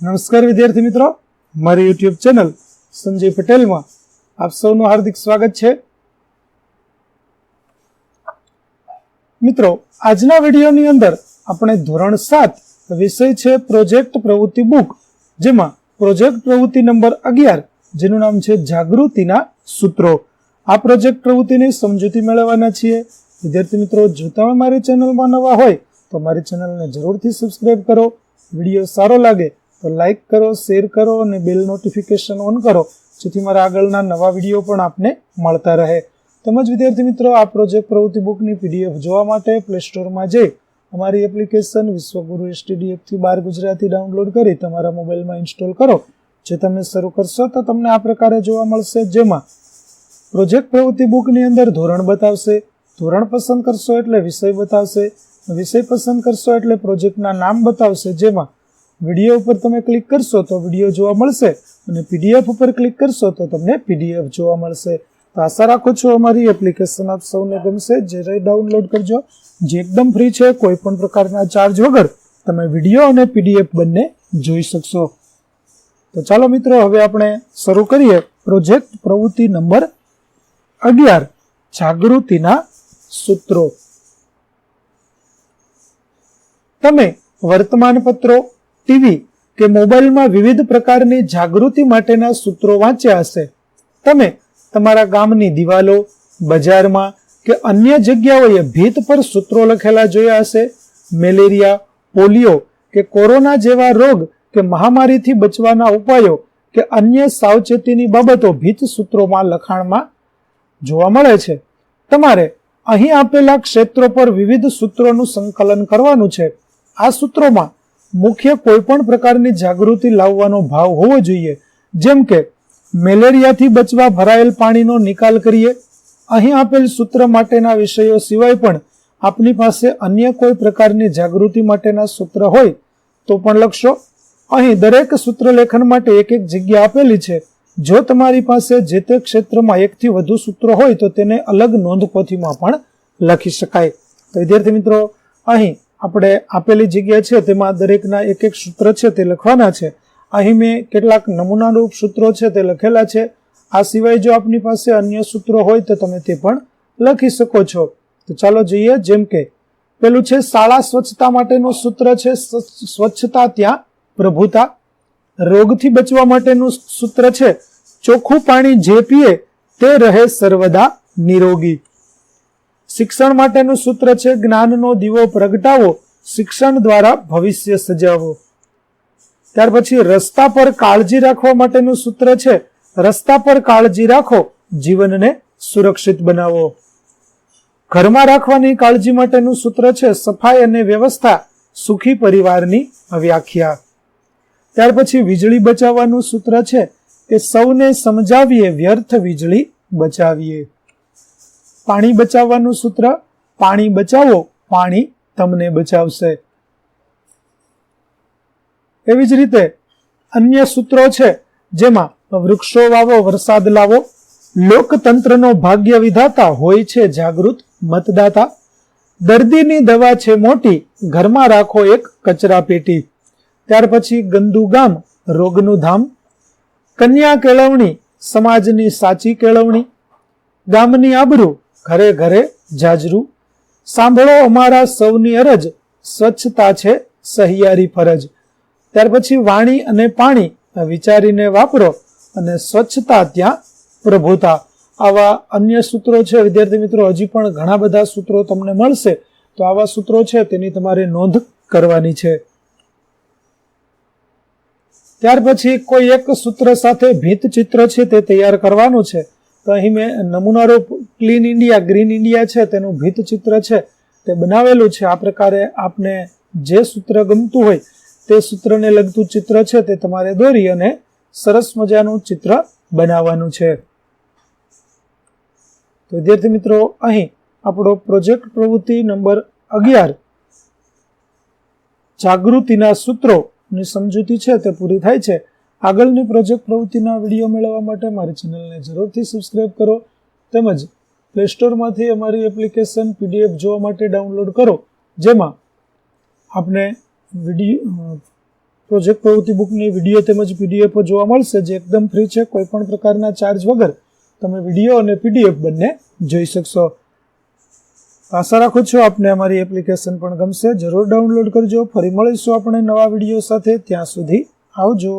નમસ્કાર વિદ્યાર્થી મિત્રો. મારી યુટ્યુબ ચેનલ સંજય પટેલમાં આપ સૌનું હાર્દિક સ્વાગત છે. મિત્રો, આજના વિડીયોની અંદર આપણે ધોરણ સાત વિષય છે પ્રોજેક્ટ પ્રવૃત્તિ બુક, જેમાં પ્રોજેક્ટ પ્રવૃત્તિ નંબર અગિયાર, જેનું નામ છે જાગૃતિના સૂત્રો. આ પ્રોજેક્ટ પ્રવૃત્તિની સમજૂતી મેળવવાના છીએ. વિદ્યાર્થી મિત્રો, જો તમે મારી ચેનલમાં નવા હોય, તો મારી ચેનલને જરૂરથી સબસ્ક્રાઈબ કરો. વીડિયો સારો લાગે તો લાઈક કરો શેર કરો અને બેલ નોટિફિકેશન ઓન કરો, જેથી મારા આગળના નવા વીડિયો પણ આપને મળતા રહે. તેમજ વિદ્યાર્થી મિત્રો, આ પ્રોજેક્ટ પ્રવૃત્તિ બુકની પીડીએફ જોવા માટે પ્લે સ્ટોરમાં જઈ અમારી એપ્લિકેશન વિશ્વગુરુ એસટીડીએફથી બાર ગુજરાતી ડાઉનલોડ કરી તમારા મોબાઈલમાં ઇન્સ્ટોલ કરો. જે તમે શરૂ કરશો, તો તમને આ પ્રકારે જોવા મળશે. જેમાં પ્રોજેક્ટ પ્રવૃત્તિ બુકની અંદર ધોરણ બતાવશે, ધોરણ પસંદ કરશો એટલે વિષય બતાવશે, વિષય પસંદ કરશો એટલે પ્રોજેક્ટના નામ બતાવશે. જેમાં વીડિયો ઉપર તમે ક્લિક કરશો તો વીડિયો જોવા મળશે અને પીડીએફ ઉપર ક્લિક કરશો તો તમને પીડીએફ જોવા મળશે. તો આશા રાખું છું અમારી એપ્લિકેશન આપ સૌને ગમશે. જ્યારે ડાઉનલોડ કરજો. જે એકદમ ફ્રી છે કોઈ પણ પ્રકારના ચાર્જ વગર તમે વીડિયો અને પીડીએફ બંને જોઈ શકશો. તો ચાલો મિત્રો, હવે આપણે શરૂ કરીએ. પ્રોજેક્ટ પ્રવૃત્તિ નંબર અગિયાર. જાગૃતિના સૂત્રો. તમે વર્તમાનપત્રો ટીવી કે મોબાઈલમાં વિવિધ પ્રકારની જાગૃતિ માટેના સૂત્રો વાંચ્યા હશે. તમે તમારા ગામની દિવાલો, બજારમાં કે અન્ય જગ્યાઓએ ભીત પર સૂત્રો લખેલા જોયા હશે. મેલેરિયા, પોલિયો કે કોરોના જેવા રોગ કે મહામારીથી બચવાના ઉપાયો કે અન્ય સાવચેતીની બાબતો ભીત સૂત્રોમાં લખાણમાં જોવા મળે છે. તમારે અહીં આપેલા ક્ષેત્રો પર વિવિધ સૂત્રોનું સંકલન કરવાનું છે. આ સૂત્રોમાં મુખ્ય કોઈ પણ પ્રકારની જાગૃતિ લાવવાનો ભાવ હોવો જોઈએ. જેમ કે, મેલેરિયાથી બચવા ભરાયેલ પાણીનો નિકાલ કરીએ. અહીં આપેલ સૂત્ર માટેના વિષયો સિવાય પણ આપની પાસે અન્ય કોઈ પ્રકારની જાગૃતિ માટેના સૂત્ર હોય તો પણ લખશો. અહીં દરેક સૂત્ર લેખન માટે એક એક જગ્યા આપેલી છે. જો તમારી પાસે જે તે ક્ષેત્રમાં એકથી વધુ સૂત્રો હોય તો તેને અલગ નોંધપોથીમાં પણ લખી શકાય. વિદ્યાર્થી મિત્રો, અહીં આપણે આપેલી જગ્યા છે, તેમાં દરેકના એક એક સૂત્ર છે તે લખવાના છે. અહીં મેં કેટલાક નમૂનારૂપ સૂત્રો છે તે લખેલા છે. આ સિવાય જો આપની પાસે અન્ય સૂત્રો હોય તો તમે તે પણ લખી શકો છો. તો ચાલો જોઈએ, જેમ કે, પેલું છે, શાળા સ્વચ્છતા માટેનું સૂત્ર છે સ્વચ્છતા ત્યાં પ્રભુતા. રોગથી બચવા માટેનું સૂત્ર છે, ચોખ્ખું પાણી જે પીએ તે રહે સર્વદા નિરોગી. શિક્ષણ માટેનું સૂત્ર છે, જ્ઞાનનો દીવો પ્રગટાવો, શિક્ષણ દ્વારા ભવિષ્ય સજાવો. ત્યાર પછી રસ્તા પર કાળજી રાખવા માટેનું સૂત્ર છે, રસ્તા પર કાળજી રાખો, જીવનને સુરક્ષિત બનાવો. ઘરમાં રાખવાની કાળજી માટેનું સૂત્ર છે, સફાઈ અને વ્યવસ્થા, સુખી પરિવારની વ્યાખ્યા. ત્યાર પછી વીજળી બચાવવાનું સૂત્ર છે, કે સૌને સમજાવીએ, વ્યર્થ વીજળી બચાવીએ. પાણી બચાવવાનું સૂત્ર? પાણી બચાવો, પાણી તમને બચાવશે. એવી જ રીતે અન્ય સૂત્રો છે, જેમાં વૃક્ષો વાવો, વરસાદ લાવો, લોકતંત્રનો ભાગ્ય વિધાતા હોય છે જાગૃત મતદાતા. દર્દીની દવા છે મોટી, ઘરમાં રાખો એક કચરા પેટી. ત્યાર પછી ગંદુ ગામ રોગનું ધામ. કન્યા કેળવણી, સમાજની સાચી કેળવણી. ગામની આબરૂ ઘરે ઘરે જાજરૂ. સાંભળો અમારા સૌની અરજ. સ્વચ્છતા છે સહિયારી ફરજ. ત્યાર પછી વાણી અને પાણી વિચારીને વાપરો અને સ્વચ્છતા ત્યાં પ્રભુતા. આવા અન્ય સૂત્રો છે, વિદ્યાર્થી મિત્રો, હજી પણ ઘણા બધા સૂત્રો તમને મળશે. તો આવા સૂત્રો છે, તેની તમારે નોંધ કરવાની છે. ત્યાર પછી કોઈ એક સૂત્ર સાથે ભીત ચિત્ર છે તે તૈયાર કરવાનું છે. તો અહીં મેં નમૂનારૂપ ક્લીન ઇન્ડિયા, ગ્રીન ઇન્ડિયા છે, તેનું ભીત ચિત્ર છે, તે બનાવેલું છે. આ પ્રકારે આપને જે સૂત્ર ગમતું હોય, તે સૂત્રને લગતું ચિત્ર છે, તે તમારે દોરી અને સરસ મજાનું ચિત્ર બનાવવાનું છે. તો વિદ્યાર્થી મિત્રો, અહીં આપણો પ્રોજેક્ટ પ્રવૃત્તિ નંબર અગિયાર. જાગૃતિના સૂત્રોની સમજૂતી છે, તે પૂરી થાય છે. આગળની પ્રોજેક્ટ પ્રવૃત્તિના વીડિયો મેળવવા માટે મારી ચેનલને જરૂરથી સબસ્ક્રાઇબ કરો તેમજ પ્લે સ્ટોરમાંથી અમારી એપ્લિકેશન પીડીએફ જોવા માટે ડાઉનલોડ કરો, જેમાં આપણે વીડિયો પ્રોજેક્ટ પ્રવૃત્તિ બુકની વીડિયો તેમજ પીડીએફ જોવા મળશે, જે એકદમ ફ્રી છે કોઈ પણ પ્રકારના ચાર્જ વગર તમે વીડિયો અને પીડીએફ બંને જોઈ શકશો. આશા રાખું છું આપને અમારી એપ્લિકેશન પણ ગમશે. જરૂર ડાઉનલોડ કરજો. ફરી મળીશું આપણે નવા વીડિયો સાથે. ત્યાં સુધી આવજો.